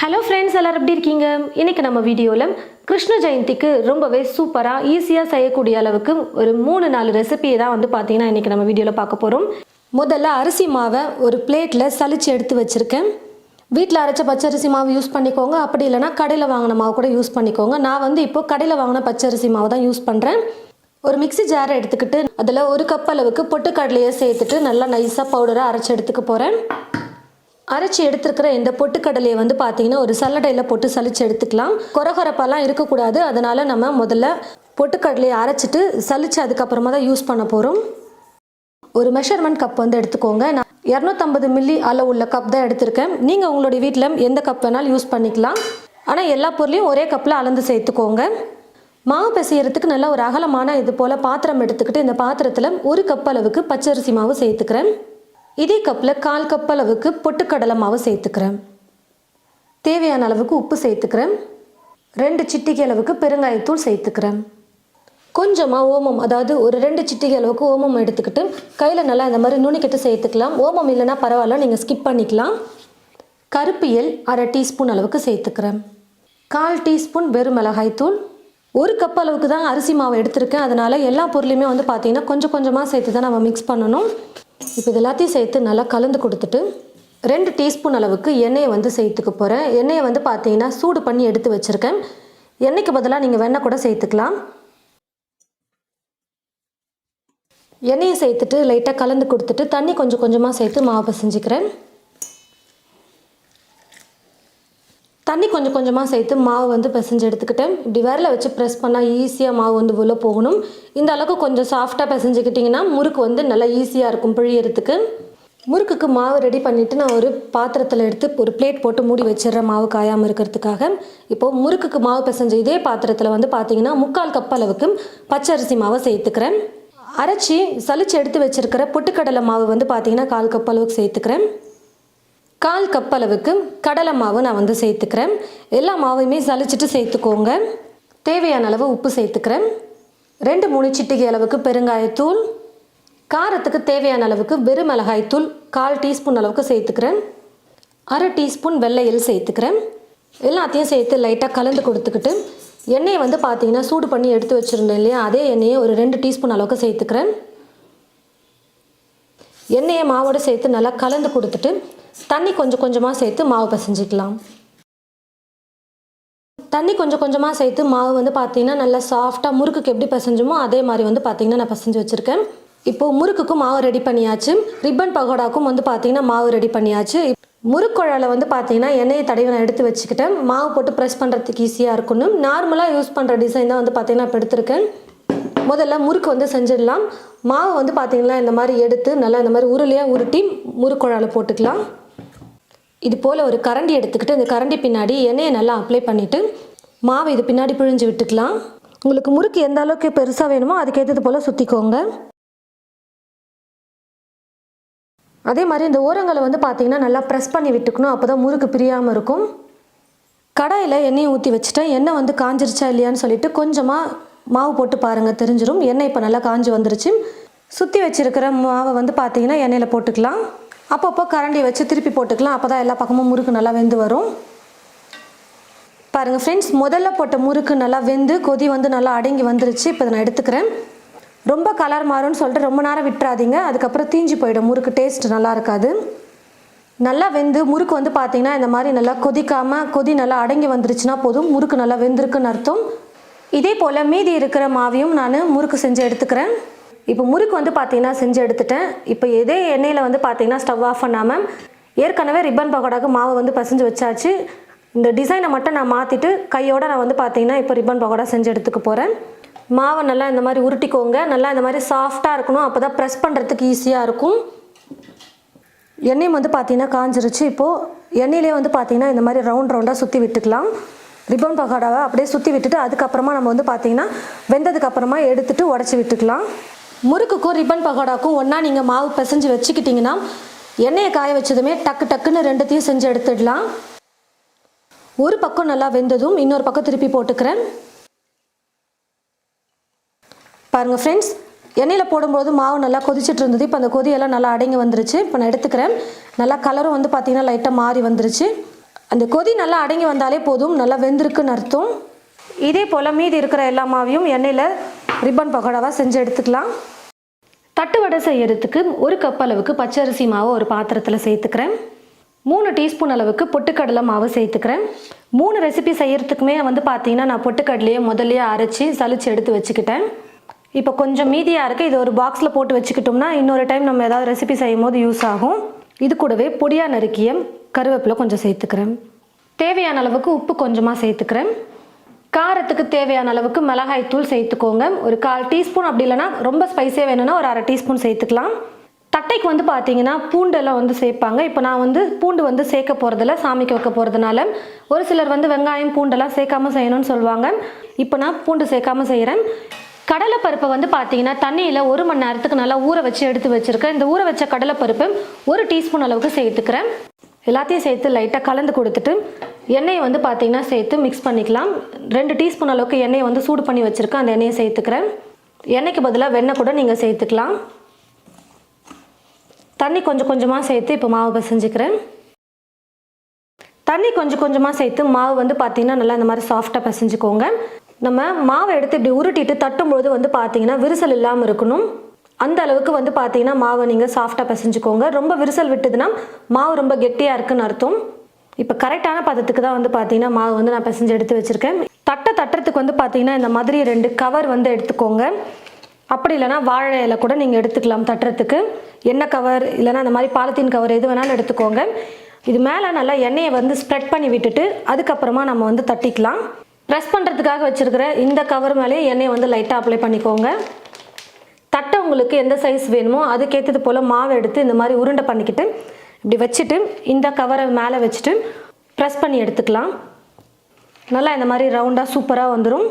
Hello friends எல்லாரும் எப்படி இருக்கீங்க? இன்னைக்கு நம்ம வீடியோவில் கிருஷ்ண ஜெயந்திக்கு ரொம்பவே சூப்பராக ஈஸியாக செய்யக்கூடிய அளவுக்கு ஒரு மூணு நாலு ரெசிபியை தான் வந்து பார்த்தீங்கன்னா இன்றைக்கி நம்ம வீடியோவில் பார்க்க போகிறோம் முதல்ல அரிசி மாவை ஒரு பிளேட்டில் சலிச்சு எடுத்து வச்சுருக்கேன். வீட்டில் அரைச்ச பச்சரிசி மாவு யூஸ் பண்ணிக்கோங்க. அப்படி இல்லைனா கடையில் வாங்கின மாவு கூட யூஸ் பண்ணிக்கோங்க. நான் வந்து இப்போது கடையில் வாங்கின பச்சரிசி மாவு தான் யூஸ் பண்ணுறேன் ஒரு மிக்ஸி ஜாரை எடுத்துக்கிட்டு அதில் ஒரு கப் அளவுக்கு பொட்டுக்கடலையை சேர்த்துட்டு நல்லா நைஸாக பவுடராக அரைச்சி எடுத்துக்க போகிறேன் அரைச்சி எடுத்துருக்கிற இந்த பொட்டுக்கடலையை வந்து பார்த்தீங்கன்னா ஒரு சல்லடையில் போட்டு சலிச்சு எடுத்துக்கலாம். கொரகொரப்பெல்லாம் இருக்கக்கூடாது. அதனால் நம்ம முதல்ல பொட்டுக்கடலையை அரைச்சிட்டு சலிச்சு அதுக்கப்புறமா தான் யூஸ் பண்ண போகிறோம் ஒரு மெஷர்மெண்ட் கப் வந்து எடுத்துக்கோங்க. நான் இரநூத்தம்பது மில்லி அளவு உள்ள கப் தான் எடுத்திருக்கேன். நீங்கள் உங்களுடைய வீட்டில் எந்த கப் வேணாலும் யூஸ் பண்ணிக்கலாம். ஆனால் எல்லா பொருளையும் ஒரே கப்பில் அளந்து சேர்த்துக்கோங்க. மாவு பிசையறதுக்கு நல்லா ஒரு அகலமான இது போல் பாத்திரம் எடுத்துக்கிட்டு இந்த பாத்திரத்தில் ஒரு கப் அளவுக்கு பச்சரிசி மாவு சேர்த்துக்கிறேன். இதே கப்பில் கால் கப் அளவுக்கு பொட்டுக்கடலை மாவு சேர்த்துக்கிறேன். தேவையான அளவுக்கு உப்பு சேர்த்துக்கிறேன். ரெண்டு சிட்டிகை அளவுக்கு பெருங்காயத்தூள் சேர்த்துக்கிறேன். கொஞ்சமாக ஓமம் அதாவது ஒரு ரெண்டு சிட்டிகை அளவுக்கு ஓமம் எடுத்துக்கிட்டு கையில் நல்லா இந்த மாதிரி நுணுக்கிட்டு சேர்த்துக்கலாம். ஓமம் இல்லைன்னா பரவாயில்ல நீங்கள் ஸ்கிப் பண்ணிக்கலாம். கருப்பியல் அரை டீஸ்பூன் அளவுக்கு சேர்த்துக்கிறேன். கால் டீஸ்பூன் வெறும் மிளகாய்த்தூள் ஒரு கப் அளவுக்கு தான் அரிசி மாவு எடுத்திருக்கேன். அதனால் எல்லா பொருளையுமே வந்து பார்த்தீங்கன்னா கொஞ்சம் கொஞ்சமாக சேர்த்து தான் நம்ம மிக்ஸ் பண்ணணும். இப்போ இது எல்லாத்தையும் சேர்த்து நல்லா கலந்து கொடுத்துட்டு ரெண்டு டீஸ்பூன் அளவுக்கு எண்ணெயை வந்து சேர்த்துக்க போகிறேன் எண்ணெயை வந்து பார்த்தீங்கன்னா சூடு பண்ணி எடுத்து வச்சுருக்கேன். எண்ணெய்க்கு பதிலாக நீங்கள் வெண்ணெய் கூட சேர்த்துக்கலாம். எண்ணெயை சேர்த்துட்டு லைட்டாக கலந்து கொடுத்துட்டு தண்ணி கொஞ்சம் கொஞ்சமாக சேர்த்து மாவு பிசைஞ்சிக்கிறேன் தண்ணி கொஞ்சம் கொஞ்சமாக சேர்த்து மாவு வந்து பிசைஞ்சு எடுத்துக்கிட்டேன் இப்படி விரல வச்சு ப்ரெஸ் பண்ணால் ஈஸியாக மாவு வந்து உள்ளே போகணும். இந்த அளவுக்கு கொஞ்சம் சாஃப்டாக பிசைஞ்சுக்கிட்டிங்கன்னா முறுக்கு வந்து நல்லா ஈஸியாக இருக்கும் பிழியறதுக்கு. முறுக்குக்கு மாவு ரெடி பண்ணிவிட்டு நான் ஒரு பாத்திரத்தில் எடுத்து ஒரு பிளேட் போட்டு மூடி வச்சிடுறேன் மாவு காயாமல் இருக்கிறதுக்காக. இப்போது முறுக்குக்கு மாவு பிசைஞ்ச இதே பாத்திரத்தில் வந்து பார்த்தீங்கன்னா முக்கால் கப் அளவுக்கு பச்சரிசி மாவை சேர்த்துக்கிறேன். அரைச்சி சளிச்சு எடுத்து வச்சுருக்கிற பொட்டுக்கடலை மாவு வந்து பார்த்தீங்கன்னா கால் கப் அளவுக்கு சேர்த்துக்கிறேன். கால் கப் அளவுக்கு கடலை மாவு நான் வந்து சேர்த்துக்கிறேன். எல்லா மாவையுமே சலிச்சிட்டு சேர்த்துக்கோங்க. தேவையான அளவு உப்பு சேர்த்துக்கிறேன். ரெண்டு மூணு சிட்டிகை அளவுக்கு பெருங்காயத்தூள். காரத்துக்கு தேவையான அளவுக்கு வெறும் மிளகாய்த்தூள் கால் டீஸ்பூன் அளவுக்கு சேர்த்துக்கிறேன். அரை டீஸ்பூன் வெள்ளையில் சேர்த்துக்கிறேன். எல்லாத்தையும் சேர்த்து லைட்டாக கலந்து கொடுத்துக்கிட்டு எண்ணெயை வந்து பார்த்தீங்கன்னா சூடு பண்ணி எடுத்து வச்சுருந்தேன் இல்லையா? அதே எண்ணெயை ஒரு ரெண்டு டீஸ்பூன் அளவுக்கு சேர்த்துக்கிறேன். எண்ணெயை மாவோடு சேர்த்து நல்லா கலந்து கொடுத்துட்டு தண்ணி கொஞ்சம் கொஞ்சமாக சேர்த்து மாவு பிசைஞ்சிக்கலாம். தண்ணி கொஞ்சம் கொஞ்சமாக சேர்த்து மாவு வந்து பார்த்தீங்கன்னா நல்லா சாஃப்டாக முறுக்குக்கு எப்படி பிசைஞ்சுமோ அதே மாதிரி வந்து பார்த்தீங்கன்னா நான் பிசைஞ்சு வச்சுருக்கேன். இப்போது முறுக்குக்கும் மாவு ரெடி பண்ணியாச்சு. ரிப்பன் பகோடாக்கும் வந்து பார்த்தீங்கன்னா மாவு ரெடி பண்ணியாச்சு. முறுக்குழலை வந்து பார்த்தீங்கன்னா எண்ணெயை தடவை நான் எடுத்து வச்சுக்கிட்டேன். மாவு போட்டு ப்ரெஸ் பண்ணுறதுக்கு ஈஸியாக இருக்கணும். நார்மலாக யூஸ் பண்ணுற டிசைன் தான் வந்து பார்த்தீங்கன்னா இப்போ எடுத்திருக்கேன். முதல்ல முறுக்கு வந்து செஞ்சிடலாம். மாவு வந்து பார்த்தீங்கன்னா இந்த மாதிரி எடுத்து நல்லா இந்த மாதிரி உருளையாக உருட்டி முறுக்குழலை போட்டுக்கலாம். இது போல் ஒரு கரண்டி எடுத்துக்கிட்டு இந்த கரண்டி பின்னாடி எண்ணெயை நல்லா அப்ளை பண்ணிவிட்டு மாவு இது பின்னாடி பிழிஞ்சு விட்டுக்கலாம். உங்களுக்கு முறுக்கு எந்த அளவுக்கு பெருசாக வேணுமோ அதுக்கேற்றது போல் சுற்றிக்கோங்க அதே மாதிரி இந்த ஓரங்களை வந்து பார்த்தீங்கன்னா நல்லா ப்ரெஸ் பண்ணி விட்டுக்கணும் அப்போ தான் முறுக்கு பிரியாமல் இருக்கும். கடாயில் எண்ணெயை ஊற்றி வச்சுட்டேன். எண்ணெய் வந்து காஞ்சிருச்சா இல்லையான்னு சொல்லிட்டு கொஞ்சமாக மாவு போட்டு பாருங்கள் தெரிஞ்சிடும் எண்ணெய் இப்போ நல்லா காஞ்சி வந்துருச்சு. சுற்றி வச்சுருக்கிற மாவை வந்து பார்த்தீங்கன்னா எண்ணெயில் போட்டுக்கலாம். அப்பப்போ கரண்டி வச்சு திருப்பி போட்டுக்கலாம். அப்போ தான் எல்லா பக்கமும் முறுக்கு நல்லா வெந்து வரும். பாருங்கள் ஃப்ரெண்ட்ஸ் முதல்ல போட்ட முறுக்கு நல்லா வெந்து கொதி வந்து நல்லா அடங்கி வந்துருச்சு. இப்போ நான் எடுத்துக்கிறேன். ரொம்ப கலர் மாறும்னு சொல்லிட்டு ரொம்ப நேரம் விட்டுறாதீங்க. அதுக்கப்புறம் தீஞ்சு போயிடும். முறுக்கு டேஸ்ட் நல்லா இருக்காது. நல்லா வெந்து முறுக்கு வந்து பார்த்தீங்கன்னா இந்த மாதிரி நல்லா கொதிக்காமல் கொதி நல்லா அடங்கி வந்துருச்சுன்னா போதும். முறுக்கு நல்லா வெந்திருக்குன்னு அர்த்தம். இதே போல் மீதி இருக்கிற மாவையும் நான் முறுக்கு செஞ்சு எடுத்துக்கிறேன். இப்போ முறுக்கு வந்து பார்த்தீங்கன்னா செஞ்சு எடுத்துட்டேன். இப்போ இதே எண்ணெயில் வந்து பார்த்தீங்கன்னா ஸ்டவ் ஆஃப் பண்ணாமல் ஏற்கனவே ரிப்பன் பகோடாக்கு மாவை வந்து பசைஞ்சு வச்சாச்சு. இந்த டிசைனை மட்டும் நான் மாற்றிட்டு கையோட நான் வந்து பார்த்தீங்கன்னா இப்போ ரிப்பன் பகோடா செஞ்சு எடுத்துக்க போகிறேன் மாவை நல்லா இந்த மாதிரி உருட்டிக்கோங்க. நல்லா இந்த மாதிரி சாஃப்டாக இருக்கணும். அப்போ தான் ப்ரெஸ் பண்ணுறதுக்கு ஈஸியாக இருக்கும். எண்ணெயும் வந்து பார்த்தீங்கன்னா காஞ்சிருச்சு. இப்போது எண்ணெயிலே வந்து பார்த்தீங்கன்னா இந்த மாதிரி ரவுண்ட் ரவுண்டாக சுற்றி விட்டுக்கலாம். ரிப்பன் பகோடாவை அப்படியே சுற்றி விட்டுட்டு அதுக்கப்புறமா நம்ம வந்து பார்த்திங்கன்னா வெந்ததுக்கப்புறமா எடுத்துட்டு உடச்சி விட்டுக்கலாம். முறுக்குக்கும் ரிப்பன் பகோடாக்கும் ஒன்றா நீங்கள் மாவு பிசைஞ்சு வச்சுக்கிட்டிங்கன்னா எண்ணெயை காய வச்சதுமே டக்கு டக்குன்னு ரெண்டுத்தையும் செஞ்சு எடுத்துடலாம். ஒரு பக்கம் நல்லா வெந்ததும் இன்னொரு பக்கம் திருப்பி போட்டுக்கிறேன். பாருங்கள் ஃப்ரெண்ட்ஸ் எண்ணெயில் போடும்போது மாவு நல்லா கொதிச்சிட்டு இருந்தது. இப்போ அந்த கொதியெல்லாம் நல்லா அடங்கி வந்துருச்சு. இப்போ நான் எடுத்துக்கிறேன். நல்லா கலரும் வந்து பார்த்திங்கன்னா லைட்டாக மாறி வந்துருச்சு. அந்த கொதி நல்லா அடங்கி வந்தாலே போதும். நல்லா வெந்திருக்குன்னு அர்த்தம். இதே போல் மீதி இருக்கிற எல்லா மாவையும் எண்ணெயில் ரிப்பன் பகோடாவாக செஞ்சு எடுத்துக்கலாம். தட்டு வடை செய்யறதுக்கு ஒரு கப் அளவுக்கு பச்சரிசி மாவு ஒரு பாத்திரத்தில் சேர்த்துக்கிறேன். மூணு டீஸ்பூன் அளவுக்கு பொட்டுக்கடலை மாவு சேர்த்துக்கிறேன். மூணு ரெசிபி செய்யறதுக்குமே வந்து பார்த்தீங்கன்னா நான் பொட்டுக்கடலையே முதல்லையே அரைச்சி சளிச்சு எடுத்து வச்சுக்கிட்டேன். இப்போ கொஞ்சம் மீதியாக இருக்குது இது ஒரு பாக்ஸில் போட்டு வச்சுக்கிட்டோம்னா இன்னொரு டைம் நம்ம ஏதாவது ரெசிபி செய்யும் போது யூஸ் ஆகும். இது கூடவே பொடியாக நறுக்கிய கருவேப்பிலை கொஞ்சம் சேர்த்துக்கிறேன். தேவையான அளவுக்கு உப்பு கொஞ்சமாக சேர்த்துக்கிறேன். காரத்துக்கு தேவையான அளவுக்கு மிளகாய் தூள் சேர்த்துக்கோங்க. ஒரு கால் டீஸ்பூன் அப்படி இல்லைன்னா ரொம்ப ஸ்பைஸியாக வேணும்னா ஒரு அரை டீஸ்பூன் சேர்த்துக்கலாம். தட்டைக்கு வந்து பார்த்தீங்கன்னா பூண்டெல்லாம் வந்து சேர்ப்பாங்க. இப்போ நான் வந்து பூண்டு வந்து சேர்க்க போகிறதில்ல சாமிக்கு வைக்க போகிறதுனால ஒரு சிலர் வந்து வெங்காயம் பூண்டெல்லாம் சேர்க்காம செய்யணும்னு சொல்லுவாங்க. இப்போ நான் பூண்டு சேர்க்காம செய்கிறேன் கடலைப்பருப்பை வந்து பார்த்தீங்கன்னா தண்ணியில் ஒரு மணி நேரத்துக்கு நல்லா ஊற வச்சு எடுத்து வச்சுருக்கேன். இந்த ஊற வச்ச கடலைப்பருப்பு ஒரு டீஸ்பூன் அளவுக்கு சேர்த்துக்கிறேன். எல்லாத்தையும் சேர்த்து லைட்டாக கலந்து கொடுத்துட்டு எண்ணெயை வந்து பார்த்தீங்கன்னா சேர்த்து மிக்ஸ் பண்ணிக்கலாம். ரெண்டு டீஸ்பூன் அளவுக்கு எண்ணெயை வந்து சூடு பண்ணி வச்சுருக்கேன். அந்த எண்ணெயை சேர்த்துக்கிறேன். எண்ணெய்க்கு பதிலாக வெண்ணெய் கூட நீங்கள் சேர்த்துக்கலாம். தண்ணி கொஞ்சம் கொஞ்சமாக சேர்த்து இப்போ மாவு பிசைஞ்சுக்கிறேன். தண்ணி கொஞ்சம் கொஞ்சமாக சேர்த்து மாவு வந்து பார்த்தீங்கன்னா நல்லா இந்த மாதிரி சாஃப்டாக பிசைஞ்சுக்கோங்க. நம்ம மாவை எடுத்து இப்படி உருட்டிட்டு தட்டும்பொழுது வந்து பார்த்தீங்கன்னா விரிசல் இல்லாமல் இருக்கணும். அந்த அளவுக்கு வந்து பார்த்தீங்கன்னா மாவை நீங்கள் சாஃப்டாக பிசைஞ்சுக்கோங்க. ரொம்ப விரிசல் விட்டுதுன்னா மாவு ரொம்ப கெட்டியாக இருக்குன்னு அர்த்தம். இப்போ கரெக்டான பதத்துக்கு தான் வந்து பார்த்தீங்கன்னா மாவு வந்து நான் பிசைஞ்சு எடுத்து வச்சுருக்கேன். தட்டை தட்டுறதுக்கு வந்து பார்த்தீங்கன்னா இந்த மாதிரி ரெண்டு கவர் வந்து எடுத்துக்கோங்க. அப்படி இல்லைன்னா வாழை இலை கூட நீங்கள் எடுத்துக்கலாம் தட்டுறதுக்கு. எண்ணெய் கவர் இல்லைன்னா அந்த மாதிரி பாலித்தீன் கவர் எது வேணாலும் எடுத்துக்கோங்க. இது மேலே நல்லா எண்ணெயை வந்து ஸ்ப்ரெட் பண்ணி விட்டுட்டு அதுக்கப்புறமா நம்ம வந்து தட்டிக்கலாம். ப்ரெஸ் பண்ணுறதுக்காக வச்சுருக்கிற இந்த கவர் மேலே எண்ணெயை வந்து லைட்டாக அப்ளை பண்ணிக்கோங்க. தட்டை உங்களுக்கு எந்த சைஸ் வேணுமோ அதுக்கேற்றது போல் மாவு எடுத்து இந்த மாதிரி உருண்டை பண்ணிக்கிட்டு இப்படி வச்சுட்டு இந்த கவரை மேலே வச்சுட்டு ப்ரெஸ் பண்ணி எடுத்துக்கலாம். நல்லா இந்த மாதிரி ரவுண்டாக சூப்பராக வந்துடும்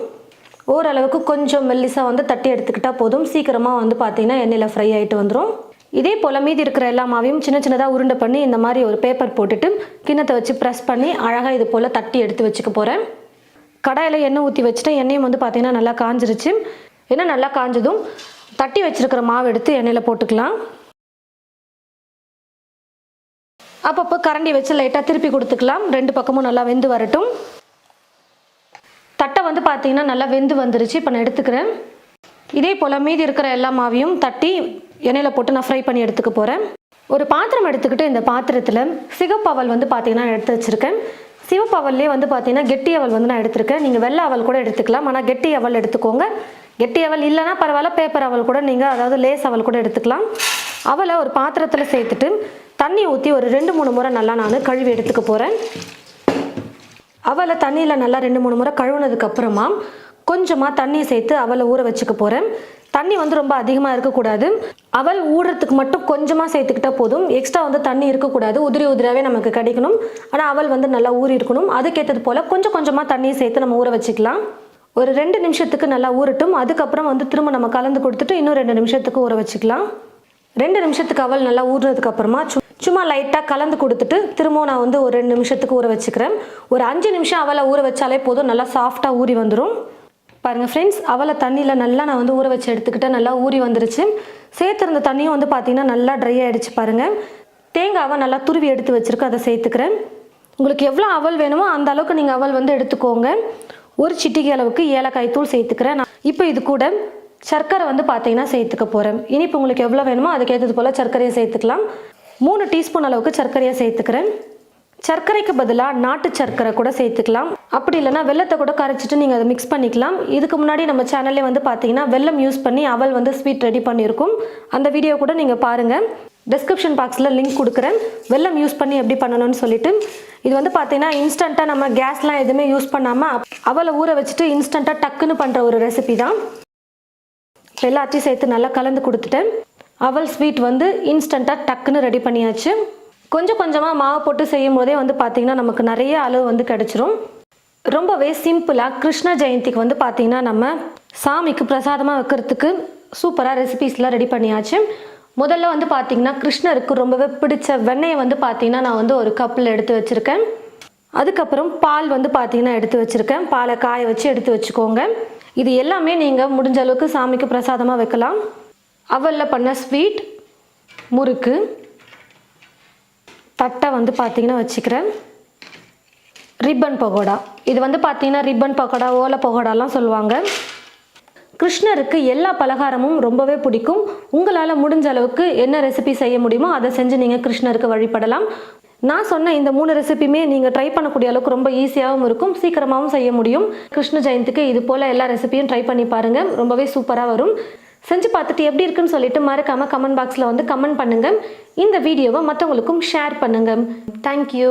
ஓரளவுக்கு கொஞ்சம் மெல்லிசாக வந்து தட்டி எடுத்துக்கிட்டால் போதும். சீக்கிரமாக வந்து பார்த்தீங்கன்னா எண்ணெயில் ஃப்ரை ஆகிட்டு வந்துடும் இதே போல் மீதி இருக்கிற எல்லா மாவையும் சின்ன சின்னதாக உருண்டை பண்ணி இந்த மாதிரி ஒரு பேப்பர் போட்டுட்டு கிண்ணத்தை வச்சு ப்ரெஸ் பண்ணி அழகாக இது போல் தட்டி எடுத்து வச்சுக்க போகிறேன் கடாயில் எண்ணெய் ஊற்றி வச்சுட்டு எண்ணெயும் வந்து பார்த்திங்கன்னா நல்லா காஞ்சிருச்சு. எண்ணெய் நல்லா காஞ்சதும் தட்டி வச்சுருக்கிற மாவு எடுத்து எண்ணெயில் போட்டுக்கலாம். அப்பப்போ கரண்டி வச்சு லைட்டாக திருப்பி கொடுத்துக்கலாம். ரெண்டு பக்கமும் நல்லா வெந்து வரட்டும். தட்டை வந்து பார்த்தீங்கன்னா நல்லா வெந்து வந்துருச்சு. இப்போ நான் எடுத்துக்கிறேன். இதே போல் மீதி இருக்கிற எல்லா மாவையும் தட்டி எண்ணெயில் போட்டு நான் ஃப்ரை பண்ணி எடுத்துக்க போகிறேன் ஒரு பாத்திரம் எடுத்துக்கிட்டு இந்த பாத்திரத்தில் சிகப்பு அவல் வந்து பார்த்தீங்கன்னா நான் எடுத்து வச்சுருக்கேன். சிவப்பு அவல்லே வந்து பார்த்தீங்கன்னா கெட்டி அவல் வந்து நான் எடுத்திருக்கேன். நீங்கள் வெள்ளை அவல் கூட எடுத்துக்கலாம். ஆனால் கெட்டி அவல் எடுத்துக்கோங்க. கெட்டி அவல் இல்லைன்னா பரவாயில்ல பேப்பர் அவல் கூட நீங்கள் அதாவது லேஸ் அவல் கூட எடுத்துக்கலாம். அவலை ஒரு பாத்திரத்தில் சேர்த்துட்டு தண்ணி ஊற்றி ஒரு ரெண்டு மூணு முறை நல்லா நான் கழுவி எடுத்துக்க போகிறேன் அவளை தண்ணியில் நல்லா ரெண்டு மூணு முறை கழுவுனதுக்கப்புறமா கொஞ்சமாக தண்ணி சேர்த்து அவளை ஊற வச்சுக்க போகிறேன் தண்ணி வந்து ரொம்ப அதிகமாக இருக்கக்கூடாது. அவள் ஊடுறதுக்கு மட்டும் கொஞ்சமாக சேர்த்துக்கிட்டா போதும். எக்ஸ்ட்ரா வந்து தண்ணி இருக்கக்கூடாது. உதிரி உதிரியாகவே நமக்கு கிடைக்கணும். ஆனால் அவள் வந்து நல்லா ஊறி இருக்கணும். அதுக்கேற்றது போல் கொஞ்சம் கொஞ்சமாக தண்ணியை சேர்த்து நம்ம ஊற வச்சுக்கலாம். ஒரு ரெண்டு நிமிஷத்துக்கு நல்லா ஊறட்டும். அதுக்கப்புறம் வந்து திரும்ப நம்ம கலந்து கொடுத்துட்டு இன்னும் ரெண்டு நிமிஷத்துக்கு ஊற வச்சுக்கலாம். ரெண்டு நிமிஷத்துக்கு அவள் நல்லா ஊறினதுக்கு அப்புறமா சு- சும்மா லைட்டாக கலந்து கொடுத்துட்டு திரும்பவும் நான் வந்து ஒரு ரெண்டு நிமிஷத்துக்கு ஊற வச்சுக்கிறேன். ஒரு அஞ்சு நிமிஷம் அவளை ஊற வச்சாலே போதும். நல்லா சாஃப்டாக ஊறி வந்துடும் பாருங்கள் ஃப்ரெண்ட்ஸ் அவளை தண்ணியில் நல்லா நான் வந்து ஊற வச்சு எடுத்துக்கிட்டேன். நல்லா ஊறி வந்துருச்சு. சேர்த்துருந்த தண்ணியும் வந்து பார்த்தீங்கன்னா நல்லா ட்ரை ஆகிடுச்சு பாருங்கள் தேங்காவை நல்லா துருவி எடுத்து வச்சுருக்கேன் அதை சேர்த்துக்கிறேன். உங்களுக்கு எவ்வளோ அவல் வேணுமோ அந்த அளவுக்கு நீங்கள் அவல் வந்து எடுத்துக்கோங்க. ஒரு சிட்டிகை அளவுக்கு ஏலக்காய் தூள் சேர்த்துக்கிறேன். நான் இப்போ இது கூட சர்க்கரை வந்து பார்த்தீங்கன்னா சேர்த்துக்க போகிறேன் இனிப்பு உங்களுக்கு எவ்வளோ வேணுமோ அதுக்கேற்றது போல் சர்க்கரையை சேர்த்துக்கலாம். மூணு டீஸ்பூன் அளவுக்கு சர்க்கரையை சேர்த்துக்கிறேன். சர்க்கரைக்கு பதிலாக நாட்டு சர்க்கரை கூட சேர்த்துக்கலாம். அப்படி இல்லைன்னா வெள்ளத்தை கூட கரைச்சிட்டு நீங்கள் அதை மிக்ஸ் பண்ணிக்கலாம். இதுக்கு முன்னாடி நம்ம சேனல்லே வந்து பார்த்தீங்கன்னா வெல்லம் யூஸ் பண்ணி அவள் வந்து ஸ்வீட் ரெடி பண்ணியிருக்கும். அந்த வீடியோ கூட நீங்கள் பாருங்கள் டிஸ்கிரிப்ஷன் பாக்ஸில் லிங்க் கொடுக்குறேன். வெல்லம் யூஸ் பண்ணி எப்படி பண்ணணும்னு சொல்லிட்டு. இது வந்து பார்த்தீங்கன்னா இன்ஸ்டண்ட்டாக நம்ம கேஸ்லாம் எதுவுமே யூஸ் பண்ணாமல் அவளை ஊற வச்சுட்டு இன்ஸ்டண்ட்டாக டக்குன்னு பண்ணுற ஒரு ரெசிபி தான். எல்லாத்தையும் சேர்த்து நல்லா கலந்து கொடுத்துட்டேன். அவல் ஸ்வீட் வந்து இன்ஸ்டண்ட்டாக டக்குன்னு ரெடி பண்ணியாச்சு. கொஞ்சம் கொஞ்சமாக மாவு போட்டு செய்யும் போதே வந்து பார்த்திங்கன்னா நமக்கு நிறைய அளவு வந்து கிடச்சிரும். ரொம்பவே சிம்பிளாக கிருஷ்ண ஜெயந்திக்கு வந்து பார்த்திங்கன்னா நம்ம சாமிக்கு பிரசாதமாக வைக்கிறதுக்கு சூப்பராக ரெசிபீஸ்லாம் ரெடி பண்ணியாச்சு. முதல்ல வந்து பார்த்திங்கன்னா கிருஷ்ணருக்கு ரொம்பவே பிடிச்ச வெண்ணெயை வந்து பார்த்திங்கன்னா நான் வந்து ஒரு கப்பில் எடுத்து வச்சுருக்கேன். அதுக்கப்புறம் பால் வந்து பார்த்திங்கன்னா எடுத்து வச்சுருக்கேன். பாலை காய வச்சு எடுத்து வச்சுக்கோங்க. இது எல்லாமே நீங்கள் முடிஞ்ச அளவுக்கு சாமிக்கு பிரசாதமாக வைக்கலாம். அவலில் பண்ண ஸ்வீட் முறுக்கு. தட்டை வந்து பார்த்தீங்கன்னா வச்சுக்கிறேன். ரிப்பன் பகோடா. இது வந்து பார்த்திங்கன்னா ரிப்பன் பகோடா ஓலை பகோடாலாம் சொல்லுவாங்க. கிருஷ்ணருக்கு எல்லா பலகாரமும் ரொம்பவே பிடிக்கும். உங்களால் முடிஞ்ச அளவுக்கு என்ன ரெசிபி செய்ய முடியுமோ அதை செஞ்சு நீங்கள் கிருஷ்ணருக்கு வழிபடலாம். நான் சொன்ன இந்த மூணு ரெசிபியுமே நீங்கள் ட்ரை பண்ணக்கூடிய அளவுக்கு ரொம்ப ஈஸியாகவும் இருக்கும். சீக்கிரமாகவும் செய்ய முடியும். கிருஷ்ண ஜெயந்திக்கு இது போல் எல்லா ரெசிபியும் ட்ரை பண்ணி பாருங்கள் ரொம்பவே சூப்பராக வரும். செஞ்சு பார்த்துட்டு எப்படி இருக்குன்னு சொல்லிட்டு மறக்காமல் கமெண்ட் பாக்ஸில் வந்து கமெண்ட் பண்ணுங்கள் இந்த வீடியோவை மற்றவங்களுக்கும் ஷேர் பண்ணுங்கள் தேங்க்யூ